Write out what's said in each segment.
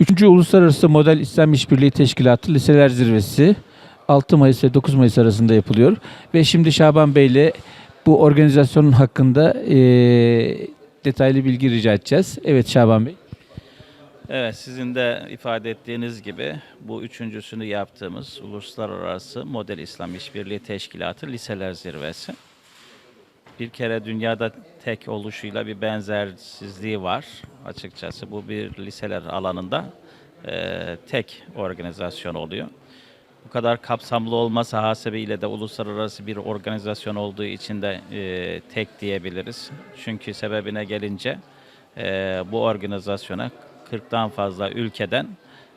Üçüncü Uluslararası Model İslam İşbirliği Teşkilatı Liseler Zirvesi 6 Mayıs ve 9 Mayıs arasında yapılıyor. Ve şimdi Şaban Bey ile bu organizasyonun hakkında eee, detaylı bilgi rica edeceğiz. Evet Şaban Bey. Evet, sizin de ifade ettiğiniz gibi bu üçüncüsünü yaptığımız Uluslararası Model İslam İşbirliği Teşkilatı Liseler Zirvesi. Bir kere dünyada tek oluşuyla bir benzersizliği var açıkçası. Bu bir liseler alanında eee, tek organizasyon oluyor. Bu kadar kapsamlı olması hasebiyle de uluslararası bir organizasyon olduğu için de eee, tek diyebiliriz. Çünkü sebebine gelince eee, bu organizasyona 40'tan fazla ülkeden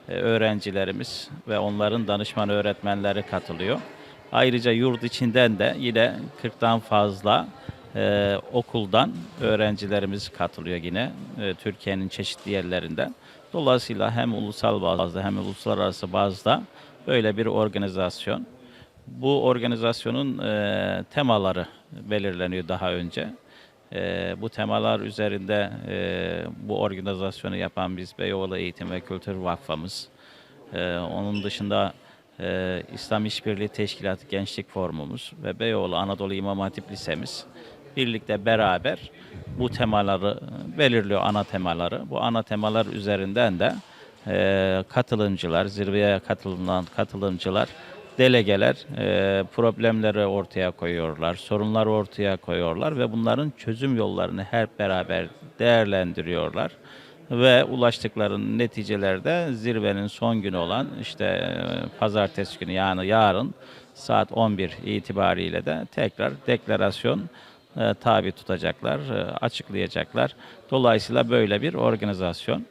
e, öğrencilerimiz ve onların danışman öğretmenleri katılıyor. Ayrıca yurt içinden de yine 40'tan fazla e, okuldan öğrencilerimiz katılıyor yine e, Türkiye'nin çeşitli yerlerinden. Dolayısıyla hem ulusal bazda hem uluslararası bazda böyle bir organizasyon. Bu organizasyonun e, temaları belirleniyor daha önce. E, bu temalar üzerinde e, bu organizasyonu yapan biz Beyoğlu Eğitim ve Kültür Vakfımız, e, onun dışında e, İslam İşbirliği Teşkilatı Gençlik Forumumuz ve Beyoğlu Anadolu İmam Hatip Lisemiz birlikte beraber bu temaları belirliyor ana temaları. Bu ana temalar üzerinden de e, katılımcılar, zirveye katılan katılımcılar, delegeler e, problemleri ortaya koyuyorlar, sorunları ortaya koyuyorlar ve bunların çözüm yollarını hep beraber değerlendiriyorlar ve ulaştıkları neticelerde zirvenin son günü olan işte e, pazartesi günü yani yarın saat 11 itibariyle de tekrar deklarasyon e, tabi tutacaklar, e, açıklayacaklar. Dolayısıyla böyle bir organizasyon.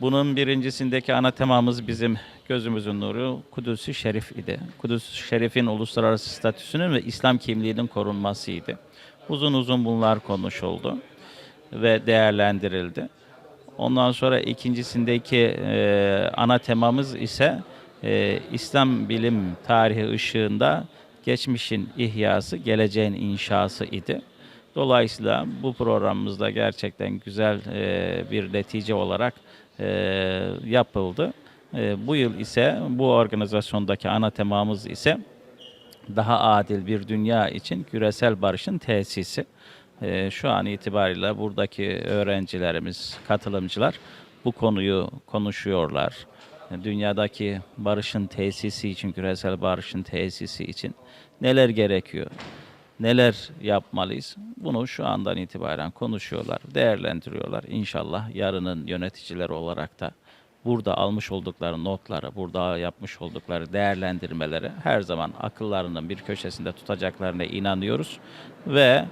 Bunun birincisindeki ana temamız bizim gözümüzün nuru Kudüs-ü Şerif idi. Kudüs-ü Şerif'in uluslararası statüsünün ve İslam kimliğinin korunmasıydı. Uzun uzun bunlar konuşuldu ve değerlendirildi. Ondan sonra ikincisindeki e, ana temamız ise e, İslam bilim tarihi ışığında geçmişin ihyası, geleceğin inşası idi. Dolayısıyla bu programımızda gerçekten güzel e, bir netice olarak e, yapıldı. E, bu yıl ise bu organizasyondaki ana temamız ise daha adil bir dünya için küresel barışın tesisi. Ee, şu an itibariyle buradaki öğrencilerimiz, katılımcılar bu konuyu konuşuyorlar. Dünyadaki barışın tesisi için, küresel barışın tesisi için neler gerekiyor? Neler yapmalıyız? Bunu şu andan itibaren konuşuyorlar, değerlendiriyorlar. İnşallah yarının yöneticileri olarak da burada almış oldukları notları, burada yapmış oldukları değerlendirmeleri her zaman akıllarının bir köşesinde tutacaklarına inanıyoruz ve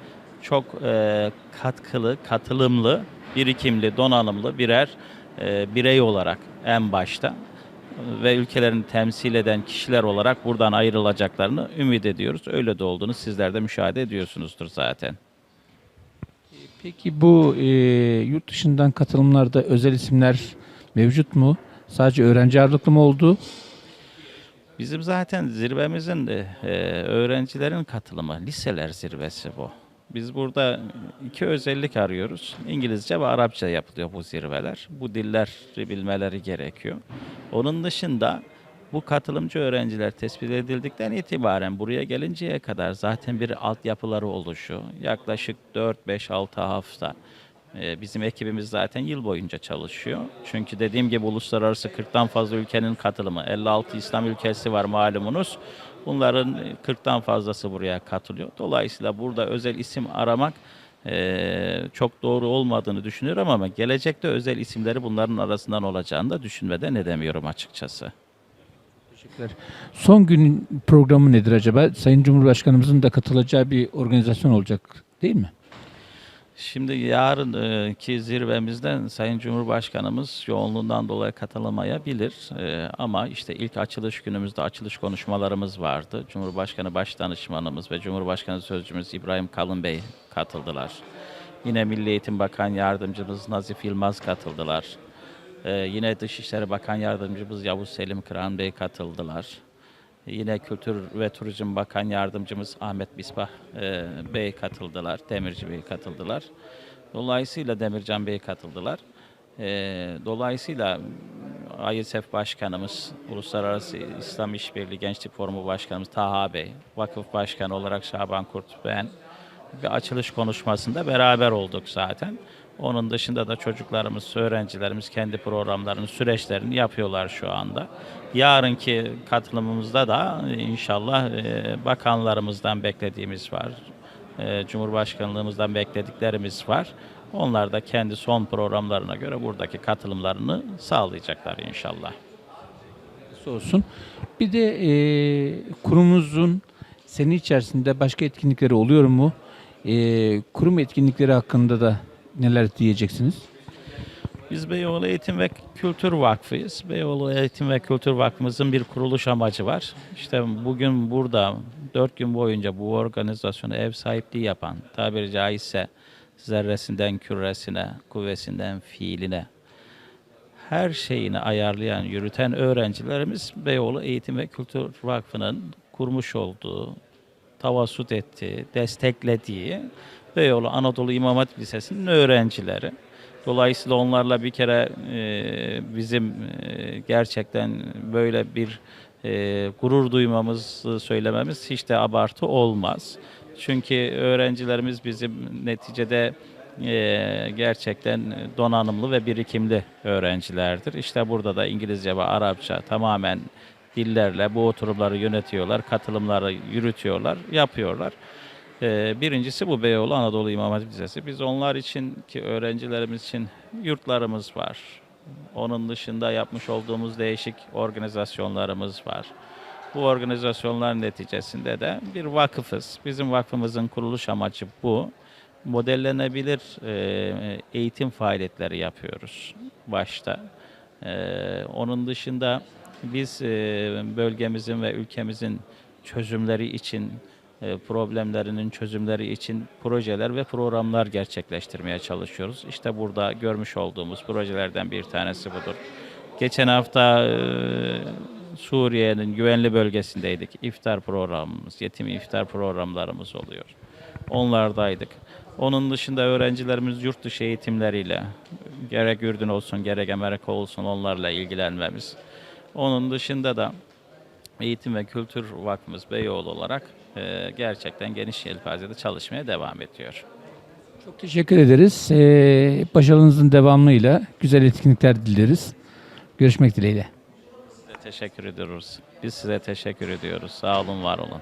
çok e, katkılı, katılımlı, birikimli, donanımlı birer e, birey olarak en başta ve ülkelerini temsil eden kişiler olarak buradan ayrılacaklarını ümit ediyoruz. Öyle de olduğunu sizler de müşahede ediyorsunuzdur zaten. Peki bu eee, yurt dışından katılımlarda özel isimler mevcut mu? Sadece öğrenci ağırlıklı mı oldu? Bizim zaten zirvemizin de e, öğrencilerin katılımı, liseler zirvesi bu. Biz burada iki özellik arıyoruz. İngilizce ve Arapça yapılıyor bu zirveler. Bu dilleri bilmeleri gerekiyor. Onun dışında bu katılımcı öğrenciler tespit edildikten itibaren buraya gelinceye kadar zaten bir altyapıları oluşuyor. Yaklaşık 4-5-6 hafta. Ee, Bizim ekibimiz zaten yıl boyunca çalışıyor. Çünkü dediğim gibi uluslararası 40'tan fazla ülkenin katılımı. 56 İslam ülkesi var malumunuz. Bunların 40'tan fazlası buraya katılıyor. Dolayısıyla burada özel isim aramak eee, çok doğru olmadığını düşünüyorum ama gelecekte özel isimleri bunların arasından olacağını da düşünmeden edemiyorum açıkçası. Son gün programı nedir acaba? Sayın Cumhurbaşkanımızın da katılacağı bir organizasyon olacak değil mi? Şimdi yarınki zirvemizden Sayın Cumhurbaşkanımız yoğunluğundan dolayı katılamayabilir. Ee, ama işte ilk açılış günümüzde açılış konuşmalarımız vardı. Cumhurbaşkanı Başdanışmanımız ve Cumhurbaşkanı Sözcümüz İbrahim Kalın Bey katıldılar. Yine Milli Eğitim Bakan Yardımcımız Nazif Yılmaz katıldılar. Ee, yine Dışişleri Bakan Yardımcımız Yavuz Selim Kıran Bey katıldılar. Yine Kültür ve Turizm Bakan Yardımcımız Ahmet Bisbah e, Bey katıldılar, Demirci Bey katıldılar. Dolayısıyla Demircan Bey katıldılar. E, dolayısıyla AİSEF Başkanımız, Uluslararası İslam İşbirliği Gençlik Forumu Başkanımız Taha Bey, Vakıf Başkanı olarak Şaban Kurt, ben bir açılış konuşmasında beraber olduk zaten. Onun dışında da çocuklarımız, öğrencilerimiz kendi programlarını, süreçlerini yapıyorlar şu anda. Yarınki katılımımızda da inşallah e, bakanlarımızdan beklediğimiz var. E, Cumhurbaşkanlığımızdan beklediklerimiz var. Onlar da kendi son programlarına göre buradaki katılımlarını sağlayacaklar inşallah. olsun. Bir de e, kurumunuzun sene içerisinde başka etkinlikleri oluyor mu? E, kurum etkinlikleri hakkında da neler diyeceksiniz? Biz Beyoğlu Eğitim ve Kültür Vakfı'yız. Beyoğlu Eğitim ve Kültür Vakfımızın bir kuruluş amacı var. İşte bugün burada dört gün boyunca bu organizasyonu ev sahipliği yapan, tabiri caizse zerresinden küresine, kuvvesinden fiiline, her şeyini ayarlayan, yürüten öğrencilerimiz Beyoğlu Eğitim ve Kültür Vakfı'nın kurmuş olduğu, tavasut ettiği, desteklediği Beyoğlu Anadolu İmam Hatip Lisesi'nin öğrencileri. Dolayısıyla onlarla bir kere e, bizim e, gerçekten böyle bir e, gurur duymamızı söylememiz hiç de abartı olmaz. Çünkü öğrencilerimiz bizim neticede e, gerçekten donanımlı ve birikimli öğrencilerdir. İşte burada da İngilizce ve Arapça tamamen dillerle bu oturumları yönetiyorlar, katılımları yürütüyorlar, yapıyorlar. Ee, Birincisi bu Beyoğlu Anadolu İmam Hatip Lisesi. Biz onlar için ki öğrencilerimiz için yurtlarımız var. Onun dışında yapmış olduğumuz değişik organizasyonlarımız var. Bu organizasyonlar neticesinde de bir vakıfız. Bizim vakfımızın kuruluş amacı bu. Modellenebilir e, eğitim faaliyetleri yapıyoruz başta. Ee, Onun dışında biz e, bölgemizin ve ülkemizin çözümleri için e, problemlerinin çözümleri için projeler ve programlar gerçekleştirmeye çalışıyoruz. İşte burada görmüş olduğumuz projelerden bir tanesi budur. Geçen hafta e, Suriye'nin güvenli bölgesindeydik. İftar programımız, yetim iftar programlarımız oluyor. Onlardaydık. Onun dışında öğrencilerimiz yurt dışı eğitimleriyle gerek Ürdün olsun gerek Amerika olsun onlarla ilgilenmemiz. Onun dışında da Eğitim ve Kültür Vakfımız Beyoğlu olarak e, gerçekten geniş yelpazede çalışmaya devam ediyor. Çok teşekkür ederiz. E, başarınızın devamlıyla güzel etkinlikler dileriz. Görüşmek dileğiyle. Size teşekkür ediyoruz. Biz size teşekkür ediyoruz. Sağ olun, var olun.